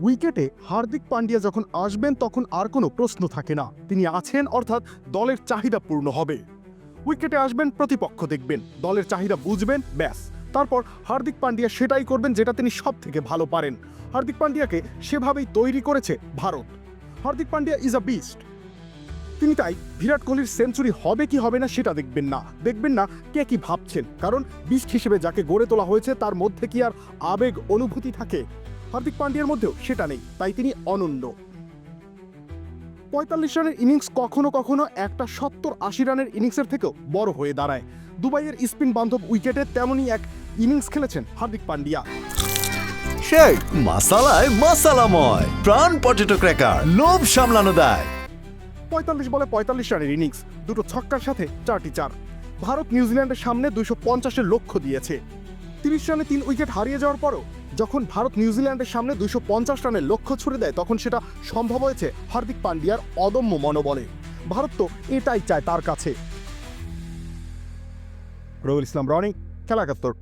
উইকেটে হার্দিক পান্ডিয়া যখন আসবেন, তখন আর কোনো প্রশ্ন থাকে না। তিনি আছেন, অর্থাৎ দলের চাহিদা পূর্ণ হবে। উইকেটে আসবেন, প্রতিপক্ষ দেখবেন, দলের চাহিদা বুঝবেন, ব্যাস। তারপর হার্দিক পান্ডিয়া সেটাই করবেন, যেটা তিনি সব থেকে ভালো পারেন। হার্দিক পান্ডিয়াকে সেভাবেই তৈরি করেছে Bharat. Hardik Pandya is a beast. তিনি তাই বিরাট কোহলির সেঞ্চুরি হবে কি হবে না, সেটা দেখবেন না। দেখবেন না কে কি ভাবছেন। কারণ বিস্ট হিসেবে যাকে গড়ে তোলা হয়েছে, তার মধ্যে কি আর আবেগ, অনুভূতি থাকে? হার্দিক পান্ডিয়ার মধ্যেও সেটা নেই তাই তিনি অনন্য। পঁয়তাল্লিশ রানের ইনিংস কখনো কখনো একটা সত্তর আশি রানের ইনিংসের থেকেও বড় হয়ে দাঁড়ায়। দুবাইয়ের স্পিন বান্ধব উইকেটে তেমনই এক ইনিংস খেলেছেন হার্দিক পান্ডিয়া। সেই মাসালায় মাসালাময় প্রাণ পটেটো ক্র্যাকার লোভ সামলানো দেয়। পঁয়তাল্লিশ বলে পঁয়তাল্লিশ রানের ইনিংস দুটো ছক্কার সাথে চারটি চার। ভারত নিউজিল্যান্ডের সামনে দুইশো পঞ্চাশের লক্ষ্য দিয়েছে। তিরিশ রানে তিন উইকেট হারিয়ে যাওয়ার পরও যখন ভারত নিউজিল্যান্ডের সামনে দুইশো পঞ্চাশ রানের লক্ষ্য ছুড়ে দেয়, তখন সেটা সম্ভব হয়েছে হার্দিক পান্ডিয়ার অদম্য মনোবলে। ভারত তো এটাই চায় তার কাছে। রবিউল ইসলাম রনি খেলা একাত্তর।